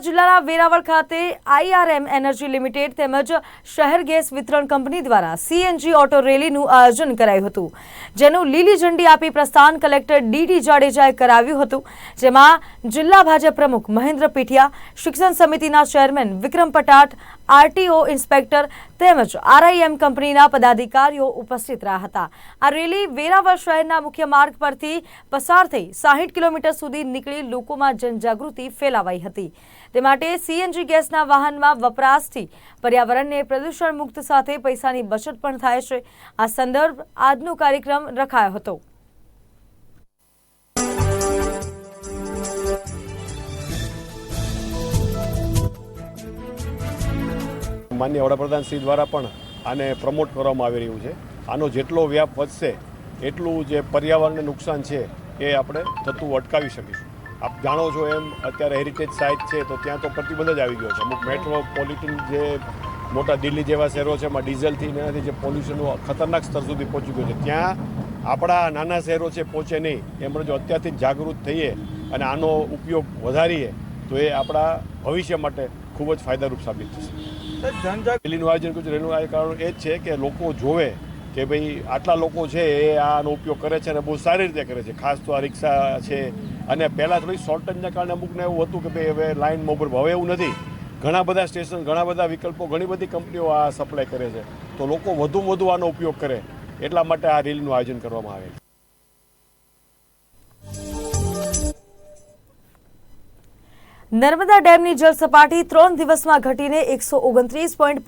જિલ્લાના વેરાવળ ખાતે આઈઆરએમ energy limited તેમજ શહેર ગેસ વિતરણ કંપની દ્વારા સીએનજી ઓટો રેલીનું આયોજન કરાયું હતું. જેનું લીલી ઝંડી આપી પ્રસ્થાન કલેક્ટર ડીડી જાડેજાએ કરાવ્યું હતું, જેમાં જિલ્લા ભાજપ પ્રમુખ મહેન્દ્ર પીઠિયા, શિક્ષણ સમિતિના chairman Vikram Patat, RTO inspector તેમજ આરઆઈએમ કંપનીના પદાધિકારીઓ ઉપસ્થિત રહ્યા હતા. આ રેલી વેરાવળ શહેરના મુખ્ય માર્ગ પરથી પસાર થઈ સાહીઠ કિલોમીટર સુધી નીકળી લોકોમાં જનજાગૃતિ ફેલાવાઈ હતી. તે માટે સીએનજી ગેસના વાહનમાં વપરાશથી પર્યાવરણને પ્રદૂષણ મુક્ત સાથે પૈસાની બચત પણ થાય છે. આ સંદર્ભ આજનો કાર્યક્રમ રખાયો હતો. માન્ય વડાપ્રધાન શ્રી દ્વારા પણ આને પ્રમોટ કરવામાં આવી રહ્યું છે. આનો જેટલો વ્યાપ વધશે, એટલું જે પર્યાવરણને નુકસાન છે એ આપણે થતું અટકાવી શકીશું. આપ જાણો છો એમ, અત્યારે હેરિટેજ સાઇટ છે તો ત્યાં તો પ્રતિબંધ જ આવી ગયો છે. અમુક મેટ્રોપોલિટન જે મોટા દિલ્હી જેવા શહેરો છે, એમાં ડીઝલથી એનાથી જે પોલ્યુશનનું ખતરનાક સ્તર સુધી પહોંચી ગયું છે. ત્યાં આપણા નાના શહેરો છે, પહોંચે નહીં. એમણે જો અત્યારથી જાગૃત થઈએ અને આનો ઉપયોગ વધારીએ તો એ આપણા ભવિષ્ય માટે ખૂબ જ ફાયદારૂપ સાબિત થશે. રેલીનું આયોજન કર્યું રેલીનું આયોજન કારણ એ જ છે કે લોકો જોવે કે ભાઈ આટલા લોકો છે એ આનો ઉપયોગ કરે છે અને બહુ સારી રીતે કરે છે. ખાસ તો આ રિક્ષા છે. અને પહેલાં થોડી શોર્ટેજના કારણે અમુકને એવું હતું કે ભાઈ હવે લાઇન મોબર હવે એવું નથી. ઘણા બધા સ્ટેશન ઘણા બધા વિકલ્પો ઘણી બધી કંપનીઓ આ સપ્લાય કરે છે. તો લોકો વધુમાં વધુ આનો ઉપયોગ કરે. એટલા માટે આ રેલીનું આયોજન કરવામાં આવે છે. નર્મદા ડેમની જળ સપાટી ત્રણ દિવસમાં ઘટીને એકસો ઓગણત્રીસ પોઈન્ટ